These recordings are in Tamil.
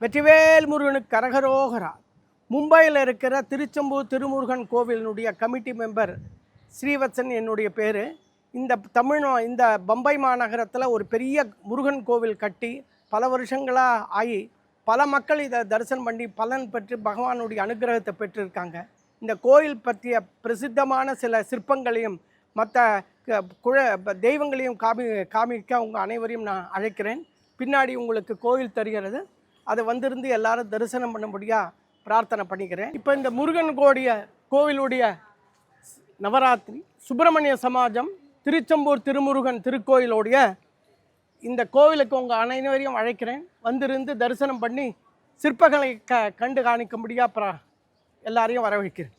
வெற்றிவேல் முருகனுக்கு கரகரோகரா. மும்பையில் இருக்கிற திருச்செம்பூர் திருமுருகன் கோவிலினுடைய கமிட்டி மெம்பர் ஸ்ரீவத்சன் என்னுடைய பேர். இந்த தமிழ் இந்த பம்பை மாநகரத்தில் ஒரு பெரிய முருகன் கோவில் கட்டி பல வருஷங்களாக ஆகி பல மக்கள் இதை தரிசனம் பண்ணி பலன் பெற்று பகவானுடைய அனுகிரகத்தை பெற்றிருக்காங்க. இந்த கோயில் பற்றிய பிரசித்தமான சில சிற்பங்களையும் மற்ற க- குழ தெய்வங்களையும் காமி காமிக்க உங்கள் அனைவரையும் நான் அழைக்கிறேன். பின்னாடி உங்களுக்கு கோயில் தருகிறது. அதை வந்திருந்து எல்லாரும் தரிசனம் பண்ணும்படியாக பிரார்த்தனை பண்ணிக்கிறேன். இப்போ இந்த முருகன் கோடிய கோவிலுடைய நவராத்திரி சுப்பிரமணிய சமாஜம் திருச்செம்பூர் திருமுருகன் திருக்கோயிலுடைய இந்த கோவிலுக்கு உங்கள் அனைவரையும் அழைக்கிறேன். வந்திருந்து தரிசனம் பண்ணி சிற்பங்களை க கண்டு காணிக்கும்படியாக பிரா எல்லாரையும் வரவேற்கிறேன்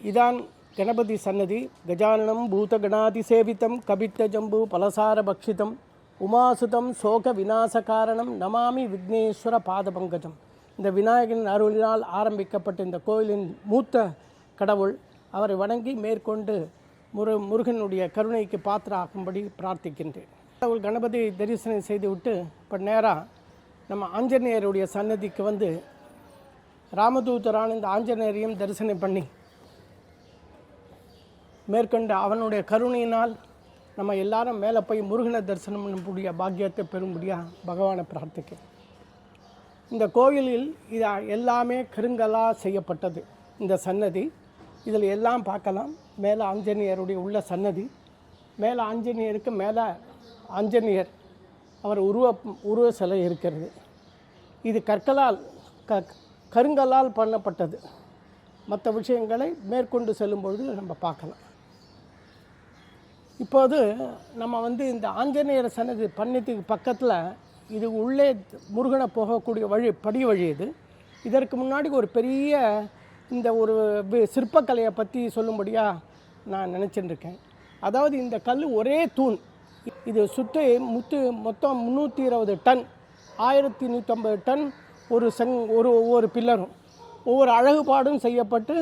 இதான் கணபதி சன்னதி கஜானனம் பூதகணாதி சேவிதம் கபித்த ஜம்பு பலசார பக்ஷிதம் உமாசுதம் சோக விநாச காரணம் நமாமி விக்னேஸ்வர பாதபங்கஜம். இந்த விநாயகனின் அருளினால் ஆரம்பிக்கப்பட்ட இந்த கோயிலின் மூத்த கடவுள் அவரை வணங்கி மேற்கொண்டு முரு முருகனுடைய கருணைக்கு பாத்திராக்கும்படி பிரார்த்திக்கின்றேன். கடவுள் கணபதி தரிசனம் செய்துவிட்டு இப்போ நேராக நம்ம ஆஞ்சநேயருடைய சன்னதிக்கு வந்து ராமதூதரான இந்த ஆஞ்சநேயரையும் தரிசனம் பண்ணி மேற்கொண்டு அவனுடைய கருணையினால் நம்ம எல்லாரும் மேலே போய் முருகனை தரிசனம் பண்ணக்கூடிய பாக்கியத்தை பெறும்படியாக பகவானை பிரார்த்திக்கிறேன். இந்த கோயிலில் இது எல்லாமே கருங்கலாக செய்யப்பட்டது. இந்த சன்னதி. இதில் எல்லாம் பார்க்கலாம். மேலே ஆஞ்சநேயருடைய உள்ள சன்னதி. மேலே ஆஞ்சநேயருக்கு மேலே ஆஞ்சநேயர். அவர் உருவ உருவ சிலை இருக்கிறது. இது கற்களால் க கருங்கலால் பண்ணப்பட்டது. மற்ற விஷயங்களை மேற்கொண்டு செல்லும் பொழுது நம்ம பார்க்கலாம். இப்போது நம்ம வந்து இந்த ஆஞ்சநேயர் சன்னதி பண்ணத்துக்கு பக்கத்தில் இது உள்ளே முருகனை போகக்கூடிய வழி படி வழி இது. இதற்கு முன்னாடி ஒரு பெரிய இந்த ஒரு சிற்பக்கலையை பற்றி சொல்லும்படியாக நான் நினச்சிட்டுருக்கேன் அதாவது இந்த கல் ஒரே தூண். இது சுற்றி முத்து மொத்தம் முந்நூற்றி இருபது டன் ஆயிரத்தி நூற்றம்பது டன் ஒரு செங் ஒரு ஒவ்வொரு பில்லரும். ஒவ்வொரு அழகுபாடும் செய்யப்பட்டு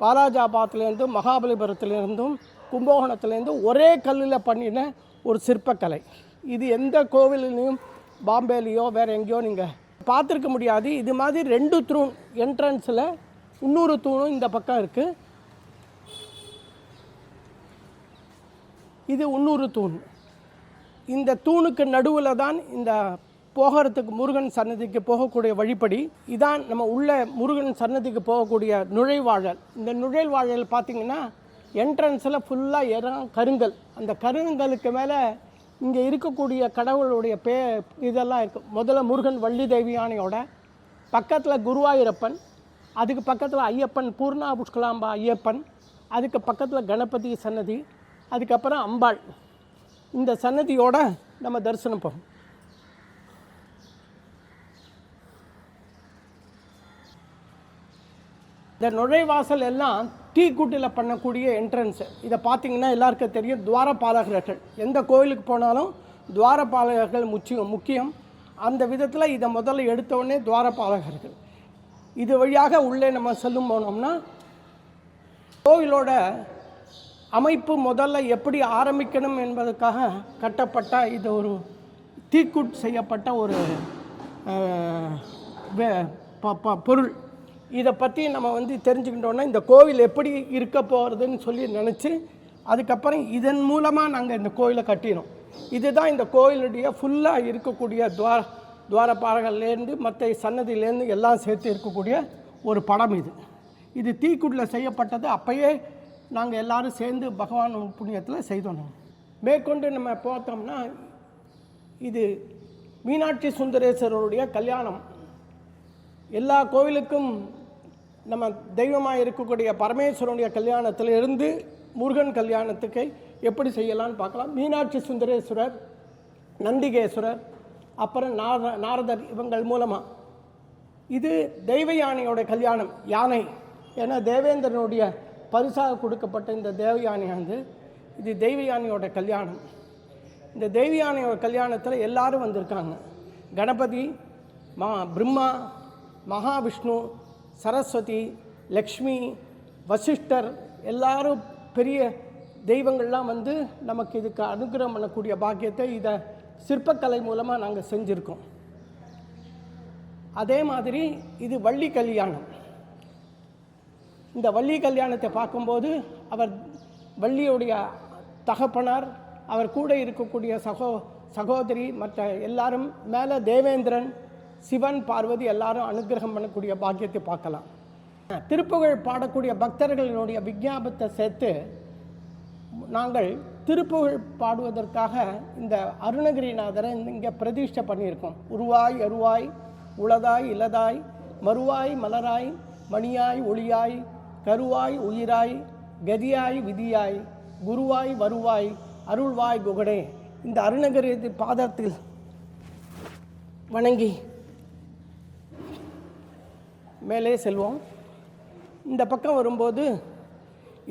பாலாஜாபாத்திலேருந்தும் மகாபலிபுரத்துலேருந்தும் கும்பகோணத்துலேருந்து ஒரே கல்லில் பண்ணின ஒரு சிற்பக்கலை. இது எந்த கோவிலையும் பாம்பேலேயோ வேறு எங்கேயோ நீங்கள் பார்த்துருக்க முடியாது. இது மாதிரி ரெண்டு தூண் என்ட்ரன்ஸில் இன்னொரு தூணும் இந்த பக்கம் இருக்குது இது இன்னொரு தூண். இந்த தூணுக்கு நடுவில் தான் இந்த போகிறதுக்கு முருகன் சன்னதிக்கு போகக்கூடிய வழிப்படி இதான் நம்ம உள்ள முருகன் சன்னதிக்கு போகக்கூடிய நுழைவாழல். இந்த நுழைவாழல் பார்த்திங்கன்னா என்ட்ரன்ஸில் ஃபுல்லாக இடம் கருங்கல். அந்த கருங்கலுக்கு மேலே இங்கே இருக்கக்கூடிய கடவுளுடைய பே இதெல்லாம் இருக்குது முதல்ல முருகன் வள்ளி தேவியானையோட பக்கத்தில் குருவாயூரப்பன் அதுக்கு பக்கத்தில் ஐயப்பன் பூர்ணா புஷ்கலாம்பா ஐயப்பன் அதுக்கு பக்கத்தில் கணபதி சன்னதி அதுக்கப்புறம் அம்பாள். இந்த சன்னதியோட நம்ம தரிசனம் போகும் இந்த நுழைவாசல் எல்லாம் டீக்குட்டில் பண்ணக்கூடிய என்ட்ரன்ஸு இதை பார்த்தீங்கன்னா எல்லாருக்கும் தெரியும் துவாரபாலகர்கள். எந்த கோயிலுக்கு போனாலும் துவார பாலகர்கள் முக்கியம். முக்கியம் அந்த விதத்தில் இதை முதல்ல எடுத்த துவார பாலகர்கள் இது வழியாக உள்ளே நம்ம செல்லும் போனோம்னா கோவிலோட அமைப்பு முதல்ல எப்படி ஆரம்பிக்கணும் என்பதற்காக கட்டப்பட்ட இது ஒரு தீக்குட் செய்யப்பட்ட ஒரு வே- ப- ப- பொருள். இதை பற்றி நம்ம வந்து தெரிஞ்சுக்கிட்டோன்னா இந்த கோவில் எப்படி இருக்க போகிறதுன்னு சொல்லி நினச்சி அதுக்கப்புறம் இதன் மூலமாக நாங்கள் இந்த கோயிலை கட்டினோம். இதுதான் இந்த கோயிலுடைய ஃபுல்லாக இருக்கக்கூடிய துவார துவாரப்பாறைகள்லேருந்து மற்ற சன்னதியிலேருந்து எல்லாம் சேர்த்து இருக்கக்கூடிய ஒரு படம் இது. இது தீக்குட்டில் செய்யப்பட்டது. அப்போயே நாங்கள் எல்லோரும் சேர்ந்து பகவான் புண்ணியத்தில் செய்தோம் மேற்கொண்டு நம்ம பார்த்தோம்னா இது மீனாட்சி சுந்தரேஸ்வரருடைய கல்யாணம். எல்லா கோவிலுக்கும் நம்ம தெய்வமாக இருக்கக்கூடிய பரமேஸ்வரனுடைய கல்யாணத்தில் இருந்து முருகன் கல்யாணத்துக்கு எப்படி செய்யலான்னு பார்க்கலாம். மீனாட்சி சுந்தரேஸ்வரர் நந்திகேஸ்வரர் அப்புறம் நார நாரதர் இவங்கள் மூலமாக இது தெய்வ யானையோட கல்யாணம் யானை. ஏன்னா தேவேந்திரனுடைய பரிசாக கொடுக்கப்பட்ட இந்த தேவ யானையானது இது தெய்வ யானையோட கல்யாணம். இந்த தெய்வ யானையோட கல்யாணத்தில் எல்லாரும் வந்திருக்காங்க. கணபதி மா பிரம்மா மகாவிஷ்ணு சரஸ்வதி லக்ஷ்மி வசிஷ்டர் எல்லாரும் பெரிய தெய்வங்கள்லாம் வந்து நமக்கு இதுக்கு அனுகிரகம் பண்ணக்கூடிய பாக்கியத்தை இதை சிற்பக்கலை மூலமாக நாங்கள் செஞ்சுருக்கோம். அதே மாதிரி இது வள்ளி கல்யாணம். இந்த வள்ளி கல்யாணத்தை பார்க்கும்போது அவர் வள்ளியுடைய தகப்பனார் அவர் கூட இருக்கக்கூடிய சகோ சகோதரி மற்ற எல்லாரும் மேலே தேவேந்திரன் சிவன் பார்வதி எல்லாரும் அனுகிரகம் பண்ணக்கூடிய பாக்கியத்தை பார்க்கலாம். திருப்புகழ் பாடக்கூடிய பக்தர்களினுடைய விஞ்ஞாபத்தை சேர்த்து நாங்கள் திருப்புகழ் பாடுவதற்காக இந்த அருணகிரிநாதரை இங்கே பிரதிஷ்டை பண்ணியிருக்கோம். உருவாய் அருவாய் உளதாய் இலதாய் மறுவாய் மலராய் மணியாய் ஒளியாய் கருவாய் உயிராய் கதியாய் விதியாய் குருவாய் வருவாய் அருள்வாய் குகடே இந்த அருணகிரி பாதத்தில் வணங்கி மேலே செல்வோம். இந்த பக்கம் வரும்போது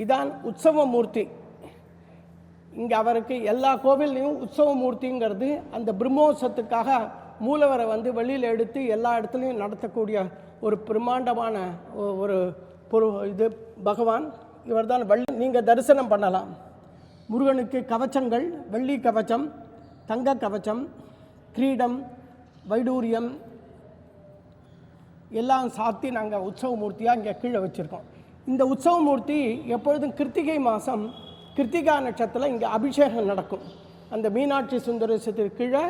இதான் உற்சவ மூர்த்தி. இங்கே அவருக்கு எல்லா கோவில்லையும் உற்சவ மூர்த்திங்கிறது அந்த பிரம்மோற்சவத்துக்காக மூலவரை வந்து வெளியில் எடுத்து எல்லா இடத்துலையும் நடத்தக்கூடிய ஒரு பிரம்மாண்டமான ஒரு பொரு இது பகவான். இவர்தான் வள்ளி நீங்கள் தரிசனம் பண்ணலாம். முருகனுக்கு கவச்சங்கள் வெள்ளி கவச்சம் தங்க கவச்சம் கிரீடம் வைடூரியம் எல்லாம் சாத்தி நாங்கள் உற்சவ மூர்த்தியாக இங்கே கீழே வச்சுருக்கோம். இந்த உற்சவ மூர்த்தி எப்பொழுதும் கிருத்திகை மாதம் கிருத்திகா நட்சத்திரத்தில் இங்கே அபிஷேகம் நடக்கும். அந்த மீனாட்சி சுந்தரேசத்திற்கு கீழே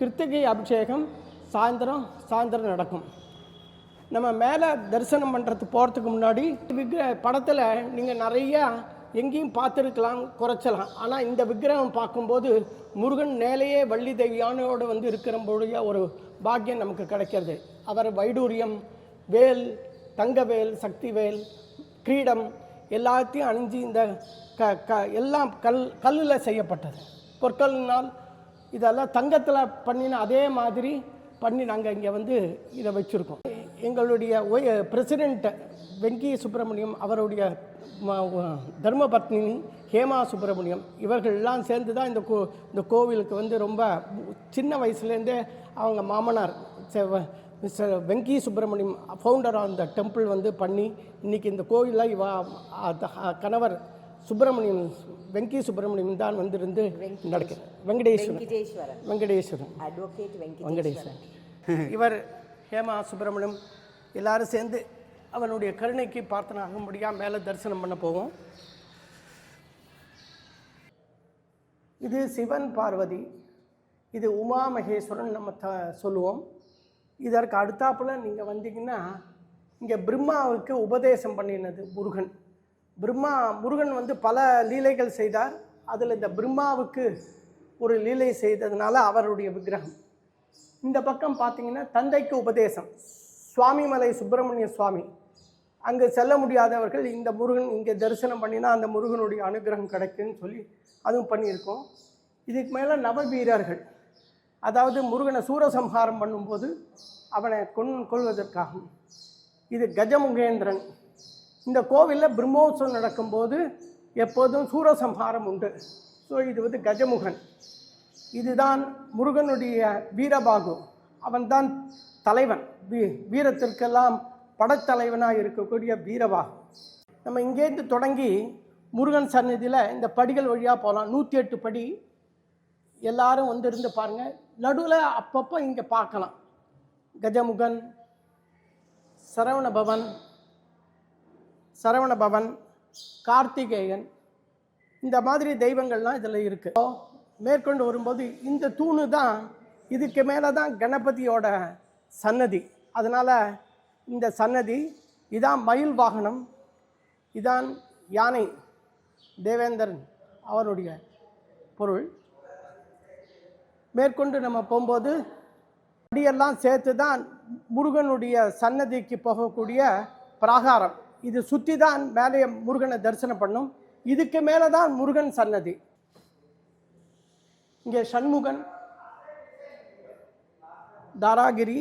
கிருத்திகை அபிஷேகம் சாயந்தரம் சாயந்தரம் நடக்கும். நம்ம மேலே தரிசனம் பண்ணுறதுக்கு போகிறதுக்கு முன்னாடி விக்கிர படத்தில் நீங்கள் நிறையா எங்கேயும் பார்த்துருக்கலாம் குறைச்சலாம். ஆனால் இந்த விக்கிரகம் பார்க்கும்போது முருகன் மேலேயே வள்ளி தெய்வியானோடு வந்து இருக்கிறபோடைய ஒரு பாக்கியம் நமக்கு கிடைக்கிறது. அவர் வைடூரியம் வேல் தங்கவேல் சக்திவேல் கிரீடம் எல்லாத்தையும் அணிஞ்சு இந்த க க எல்லாம் கல் கல்லில் செய்யப்பட்டது. பொற்கல்னால் இதெல்லாம் தங்கத்தில் பண்ணின அதே மாதிரி பண்ணி நாங்கள் இங்கே வந்து இதை வச்சுருக்கோம். எங்களுடைய ஒய் பிரசிடெண்ட் வெங்கி சுப்பிரமணியம் அவருடைய தர்மபத்னி ஹேமா சுப்பிரமணியம் இவர்கள் எல்லாம் சேர்ந்து தான் இந்த கோ இந்த கோவிலுக்கு வந்து ரொம்ப சின்ன வயசுலேருந்தே அவங்க மாமனார் mister Venki Subramaniam founder of the temple வந்து பண்ணி இன்னைக்கு இந்த கோவிலில் இவ கணவர் சுப்பிரமணியம் வெங்கி சுப்பிரமணியம் தான் வந்து இருந்து நடக்க வெங்கடேஸ்வரன். வெங்கடேஸ்வரன். வெங்கடேஸ்வரன். வெங்கடேஸ்வரன். இவர் ஹேமா சுப்பிரமணியம் எல்லாரும் சேர்ந்து அவனுடைய கருணைக்கு பிரார்த்தனை முடியாம மேலே தரிசனம் பண்ண போவோம். இது சிவன் பார்வதி. இது உமா மகேஸ்வரன் நம்ம த சொல்லுவோம். இதற்கு அடுத்தாப்புல நீங்கள் வந்தீங்கன்னா இங்கே பிரம்மாவுக்கு உபதேசம் பண்ணினது முருகன். பிரம்மா முருகன் வந்து பல லீலைகள் செய்தார். அதில் இந்த பிரம்மாவுக்கு ஒரு லீலை செய்ததுனால அவருடைய விக்கிரகம். இந்த பக்கம் பார்த்தீங்கன்னா தந்தைக்கு உபதேசம். சுவாமிமலை சுப்பிரமணிய சுவாமி. அங்கே செல்ல முடியாதவர்கள் இந்த முருகன் இங்கே தரிசனம் பண்ணினா அந்த முருகனுடைய அனுகிரகம் கிடைக்குன்னு சொல்லி அதுவும் பண்ணியிருக்கோம். இதுக்கு மேலே நவவீரர்கள். அதாவது முருகனை சூரசம்ஹாரம் பண்ணும்போது அவனை கொன் கொள்வதற்காகும் இது கஜமுகேந்திரன். இந்த கோவிலில் பிரம்மோத்சவம் நடக்கும்போது எப்போதும் சூரசம்ஹாரம் உண்டு. ஸோ இது வந்து கஜமுகன். இதுதான் முருகனுடைய வீரபாகு. அவன்தான் தலைவன். வீ வீரத்திற்கெல்லாம் படத்தலைவனாக இருக்கக்கூடிய வீரபாகு. நம்ம இங்கேருந்து தொடங்கி முருகன் சந்நிதியில் இந்த படிகள் வழியாக போகலாம் நூற்றி எட்டு படி. எல்லாரும் வந்து இருந்து பாருங்கள் நடுவில் அப்பப்போ இங்கே பார்க்கலாம். கஜமுகன் சரவண பவன் சரவண பவன் கார்த்திகேயன். இந்த மாதிரி தெய்வங்கள்லாம் இதில் இருக்கு. மேற்கொண்டு வரும்போது இந்த தூணு தான் இதுக்கு மேலே தான் கணபதியோட சன்னதி. அதனால் இந்த சன்னதி இதான் மயில் வாகனம் இதான் யானை தேவேந்திரன் அவருடைய பொருள். மேற்கொண்டு நம்ம போகும்போது அடியெல்லாம் சேர்த்து தான் முருகனுடைய சன்னதிக்கு போகக்கூடிய பிராகாரம். இது சுற்றி தான் மேலே முருகனை தரிசனம் பண்ணும். இதுக்கு மேலே தான் முருகன் சன்னதி. இங்கே சண்முகன் தாராகிரி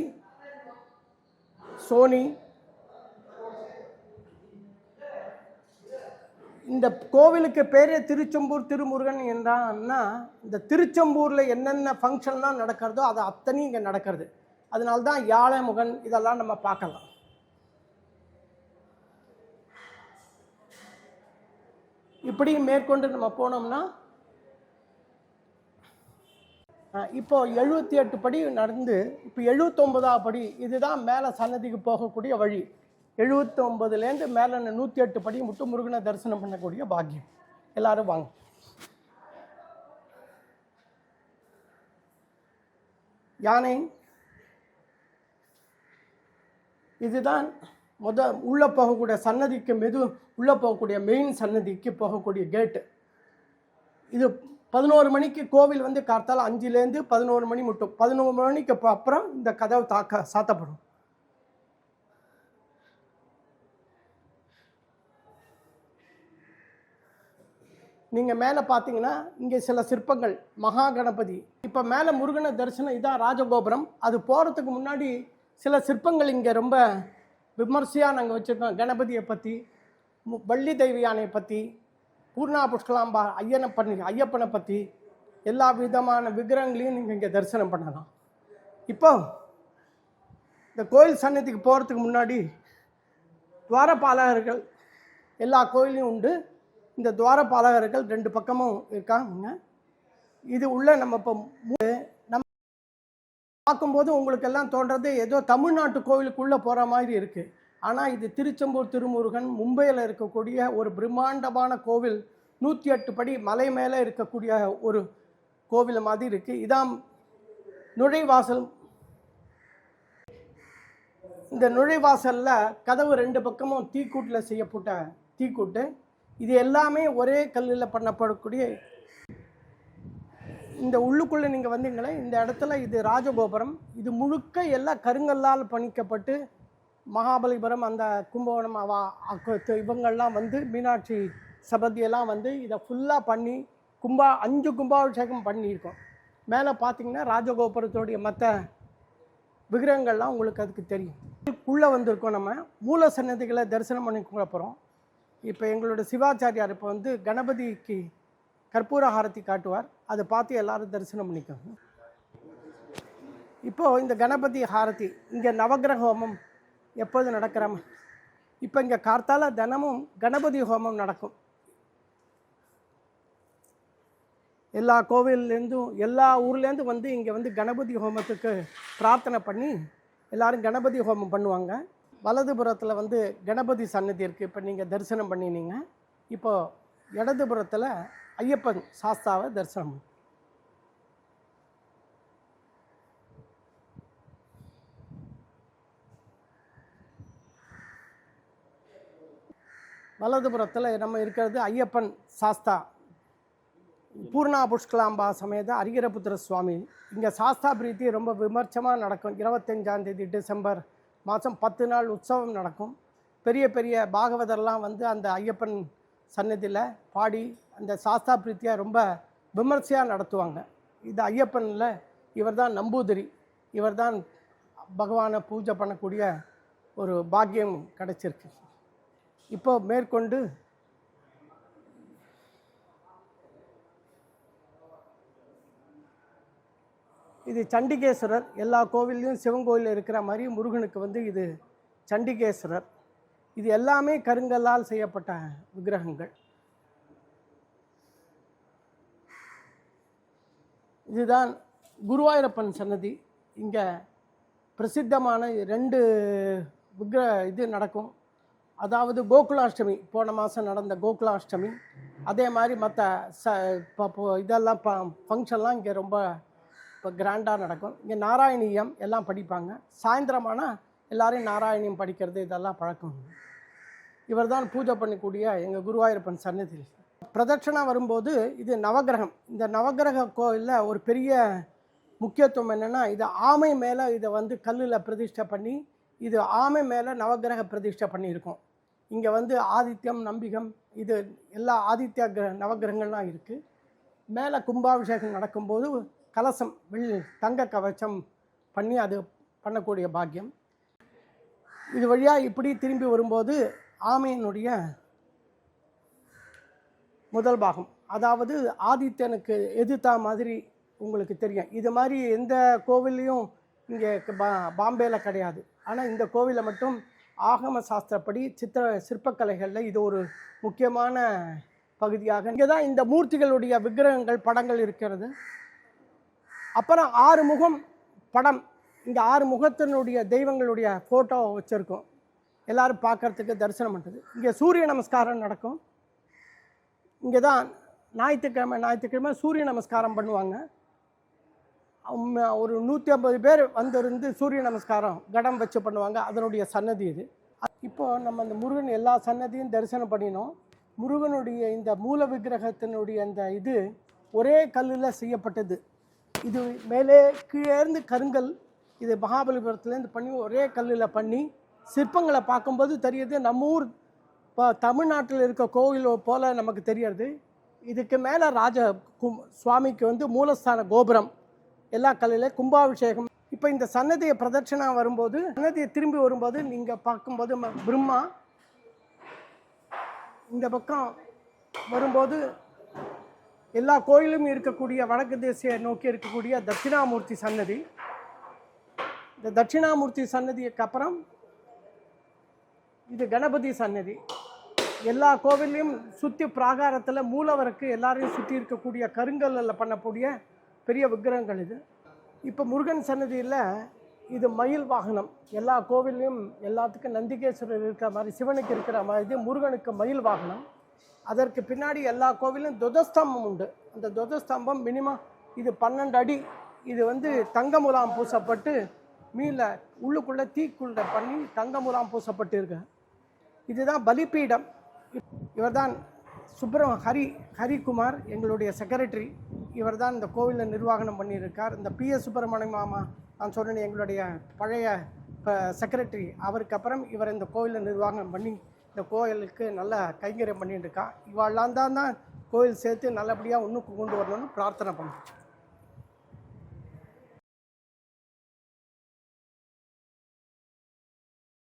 சோனி. இந்த கோவிலுக்கு பேரே திருச்செம்பூர் திருமுருகன் என்றான்னா இந்த திருச்செம்பூரில் என்னென்ன ஃபங்க்ஷன்லாம் நடக்கிறதோ அது அத்தனையும் இங்கே நடக்கிறது. அதனால தான் யாழை முகன் இதெல்லாம் நம்ம பார்க்கலாம். இப்படி மேற்கொண்டு நம்ம போனோம்னா இப்போது இப்போ எழுபத்தி எட்டு படி நடந்து இப்போ எழுபத்தொம்பதாவது படி இதுதான் மேலே சன்னதிக்கு போகக்கூடிய வழி. எழுபத்தொம்பதுலேருந்து மேலே நூற்றி எட்டு படி மட்டும் முருகனை தரிசனம் பண்ணக்கூடிய பாக்கியம். எல்லாரும் வாங்க. யானை. இதுதான் முத உள்ளே போகக்கூடிய சன்னதிக்கு மெது உள்ளே போகக்கூடிய மெயின் சன்னதிக்கு போகக்கூடிய கேட்டு இது பதினோரு மணிக்கு கோவில் வந்து கார்த்தால் அஞ்சுலேருந்து பதினோரு மணி மட்டும். பதினோரு மணிக்கு அப்ப- அப்புறம் இந்த கதவு தாக்க சாத்தப்படும். நீங்கள் மேலே பார்த்தீங்கன்னா இங்கே சில சிற்பங்கள் மகா கணபதி. இப்போ மேலே முருகனை தரிசனம் இதான் ராஜகோபுரம். அது போகிறதுக்கு முன்னாடி சில சிற்பங்கள் இங்கே ரொம்ப விமர்சையாக நாங்கள் வச்சுருக்கோம். கணபதியை பற்றி மு- வள்ளி தெய்வ யானையை பற்றி பூர்ணா புஷ்கலாம்பா ஐயனை பண்ணி ஐயப்பனை பற்றி எல்லா விதமான விக்கிரகங்களையும் நீங்கள் இங்கே தரிசனம் பண்ணலாம். இப்போ இந்த கோயில் சன்னதிக்கு போகிறதுக்கு முன்னாடி துவாரபாலகர்கள் எல்லா கோயிலையும் உண்டு. இந்த துவாரபாலகர்கள் ரெண்டு பக்கமும் இருக்காங்க இது உள்ள நம்ம இப்போ நம்ம பார்க்கும்போது உங்களுக்கெல்லாம் தோன்றது ஏதோ தமிழ்நாட்டு கோவிலுக்குள்ளே போகிற மாதிரி இருக்குது ஆனால் இது திருச்செம்பூர் திருமுருகன் மும்பையில் இருக்கக்கூடிய ஒரு பிரம்மாண்டமான கோவில். நூற்றி எட்டு படி மலை மேலே இருக்கக்கூடிய ஒரு கோவில் மாதிரி இருக்குது இதான் நுழைவாசல். இந்த நுழைவாசலில் கதவு ரெண்டு பக்கமும் தீக்கூட்டில் செய்யப்பட்ட தீக்கூட்டு. இது எல்லாமே ஒரே கல்லில் பண்ணப்படக்கூடிய இந்த உள்ளுக்குள்ளே நீங்கள் வந்தீங்களே இந்த இடத்துல இது ராஜகோபுரம். இது முழுக்க எல்லாம் கருங்கல்லால் பணிக்கப்பட்டு மகாபலிபுரம் அந்த கும்பகோணம் இவங்கள்லாம் இவங்கெல்லாம் வந்து மீனாட்சி சபதியெல்லாம் வந்து இதை ஃபுல்லாக பண்ணி கும்பா அஞ்சு கும்பாபிஷேகம் பண்ணியிருக்கோம். மேலே பார்த்தீங்கன்னா ராஜகோபுரத்தோடைய மற்ற விக்கிரகங்கள்லாம் உங்களுக்கு அதுக்கு தெரியும். உள்ளே வந்திருக்கோம் நம்ம. மூல சன்னதிகளை தரிசனம் பண்ணி போகிறோம். இப்போ எங்களோட சிவாச்சாரியார் இப்போ வந்து கணபதிக்கு கற்பூர ஆரத்தி காட்டுவார். அதை பார்த்து எல்லாரும் தரிசனம் பண்ணிக்கோங்க. இப்போது இந்த கணபதி ஹாரதி இங்கே நவக்கிரக ஹோமம் எப்போது நடக்கிற இப்போ இங்கே கார்த்தால தினமும் கணபதி ஹோமம் நடக்கும். எல்லா கோவில்லேருந்தும் எல்லா ஊர்லேருந்து வந்து இங்கே வந்து கணபதி ஹோமத்துக்கு பிரார்த்தனை பண்ணி எல்லாரும் கணபதி ஹோமம் பண்ணுவாங்க. வலதுபுறத்தில் வந்து கணபதி சன்னதி இருக்குது இப்போ நீங்கள் தரிசனம் பண்ணினீங்க. இப்போது இடதுபுறத்தில் ஐயப்பன் சாஸ்தாவை தரிசனம் வலதுபுறத்தில் நம்ம இருக்கிறது ஐயப்பன் சாஸ்தா. பூர்ணா புஷ்கலாம்பா சமேத அரிகரபுத்திர சுவாமி. இங்கே சாஸ்தா பிரீத்தி ரொம்ப விமர்சமாக நடக்கும். இருபத்தஞ்சாந்தேதி டிசம்பர் மாதம் பத்து நாள் உற்சவம் நடக்கும். பெரிய பெரிய பாகவதர்லாம் வந்து அந்த ஐயப்பன் சன்னதியில் பாடி அந்த சாஸ்தா பிரீத்தியை ரொம்ப விமர்சையாக நடத்துவாங்க. இது ஐயப்பனில் இவர் தான் நம்பூதிரி. இவர் தான் பகவானை பூஜை பண்ணக்கூடிய ஒரு பாக்கியம் கிடச்சிருக்கு. இப்போ மேற்கொண்டு இது சண்டிகேஸ்வரர் எல்லா கோவில்லையும் சிவன் கோயிலில் இருக்கிற மாதிரி முருகனுக்கு வந்து இது சண்டிகேஸ்வரர். இது எல்லாமே கருங்கல்லால் செய்யப்பட்ட விக்கிரகங்கள். இதுதான் குருவாயூரப்பன் சன்னதி. இங்கே பிரசித்தமான ரெண்டு விக்கிர இது நடக்கும். அதாவது கோகுலாஷ்டமி போன மாதம் நடந்த கோகுலாஷ்டமி அதே மாதிரி மற்ற ச இப்போ இதெல்லாம் ப ஃபங்க்ஷன்லாம் இங்கே ரொம்ப இப்போ கிராண்டாக நடக்கும். இங்கே நாராயணியம் எல்லாம் படிப்பாங்க. சாயந்தரமானால் எல்லாரையும் நாராயணியம் படிக்கிறது இதெல்லாம் பழக்கம் இவர் தான் பூஜை பண்ணக்கூடிய எங்கள் குருவாயூரப்பன் சன்னதி பிரதட்சணா வரும்போது இது நவக்கிரகம் இந்த நவக்கிரக கோயிலில் ஒரு பெரிய முக்கியத்துவம் என்னென்னா இது ஆமை மேலே இதை வந்து கல்லில் பிரதிஷ்டை பண்ணி இது ஆமை மேலே நவக்கிரக பிரதிஷ்டை பண்ணியிருக்கோம். இங்கே வந்து ஆதித்யம் நம்பிகம் இது எல்லா ஆதித்ய கிர நவக்கிரகங்கள்லாம் இருக்குது மேலே கும்பாபிஷேகம் நடக்கும்போது கலசம் வெள் தங்க கவச்சம் பண்ணி அது பண்ணக்கூடிய பாக்கியம். இது வழியாக இப்படி திரும்பி வரும்போது ஆமையினுடைய முதல் பாகம். அதாவது ஆதித்யனுக்கு எதிர்த்தா மாதிரி உங்களுக்கு தெரியும். இது மாதிரி எந்த கோவில்லையும் இங்கே பா பாம்பேயில் கிடையாது. ஆனால் இந்த கோவிலில் மட்டும் ஆகம சாஸ்திரப்படி சித்திர சிற்பக்கலைகளில் இது ஒரு முக்கியமான பகுதியாக. இங்கே தான் இந்த மூர்த்திகளுடைய விக்கிரகங்கள் படங்கள் இருக்கிறது. அப்புறம் ஆறு முகம் படம். இந்த ஆறு முகத்தினுடைய தெய்வங்களுடைய ஃபோட்டோ வச்சுருக்கோம். எல்லாரும் பார்க்கறதுக்கு தரிசனம் பண்ணுறது இங்கே சூரிய நமஸ்காரம் நடக்கும். இங்கே தான் ஞாயிற்றுக்கிழமை ஞாயிற்றுக்கிழமை சூரிய நமஸ்காரம் பண்ணுவாங்க. ஒரு நூற்றி ஐம்பது பேர் வந்திருந்து சூரிய நமஸ்காரம் கடம் வச்சு பண்ணுவாங்க அதனுடைய சன்னதி இது. இப்போ நம்ம அந்த முருகன் எல்லா சன்னதியும் தரிசனம் பண்ணினோம். முருகனுடைய இந்த மூல விக்கிரகத்தினுடைய அந்த இது ஒரே கல்லில் செய்யப்பட்டது. இது மேலே கீழே இருந்து கருங்கல் இது மகாபலிபுரத்துலேருந்து பண்ணி ஒரே கல்லில் பண்ணி சிற்பங்களை பார்க்கும்போது தெரியுது நம்ம ஊர் இப்போ தமிழ்நாட்டில் இருக்க கோவில் போல் நமக்கு தெரியறது இதுக்கு மேலே ராஜ கும் சுவாமிக்கு வந்து மூலஸ்தான கோபுரம். எல்லா கல்லில் கும்பாபிஷேகம். இப்போ இந்த சன்னதியை பிரதட்சணா வரும்போது சன்னதியை திரும்பி வரும்போது நீங்கள் பார்க்கும்போது ம- பிரம்மா இந்த பக்கம் வரும்போது எல்லா கோயிலும் இருக்கக்கூடிய வடக்கு தேசிய நோக்கி இருக்கக்கூடிய தட்சிணாமூர்த்தி சன்னதி. இந்த தட்சிணாமூர்த்தி சன்னதிக்கு அப்புறம் இது கணபதி சன்னதி. எல்லா கோவில்லையும் சுற்றி பிராகாரத்தில் மூலவருக்கு எல்லாரையும் சுற்றி இருக்கக்கூடிய கருங்கல்லில் பண்ணக்கூடிய பெரிய விக்கிரகங்கள் இது. இப்போ முருகன் சன்னதியில் இது மயில் வாகனம். எல்லா கோவில்லையும் எல்லாத்துக்கும் நந்திகேஸ்வரர் இருக்கிற மாதிரி சிவனுக்கு இருக்கிற மாதிரி முருகனுக்கு மயில் வாகனம். அதற்கு பின்னாடி எல்லா கோவிலும் துவதஸ்தம்பம் உண்டு. அந்த துவதஸ்தம்பம் மினிமம் இது பன்னெண்டு அடி. இது வந்து தங்க முலாம் பூசப்பட்டு மீல உள்ளுக்குள்ளே தீக்குள்ள பண்ணி தங்க முலாம் பூசப்பட்டு இருக்கு இதுதான் பலிபீடம். இவர்தான் சுப்ரம ஹரி ஹரிகுமார் எங்களுடைய செக்ரட்டரி இவர் தான் இந்த கோவிலில் நிர்வாகனம் பண்ணியிருக்கார். இந்த பி எஸ் சுப்பிரமணியம் மாமா நான் சொன்னேன் எங்களுடைய பழைய செக்ரட்டரி அவருக்கு அப்புறம் இவர் இந்த கோவிலில் நிர்வாகம் பண்ணி இந்த கோயிலுக்கு நல்ல கைங்கரியம் பண்ணிட்டு இருக்கா இவாள்லாம் தான் தான் கோயில் சேர்த்து நல்லபடியாக இன்னும் கொண்டு வரணும்னு பிரார்த்தனை பண்ணுறோம்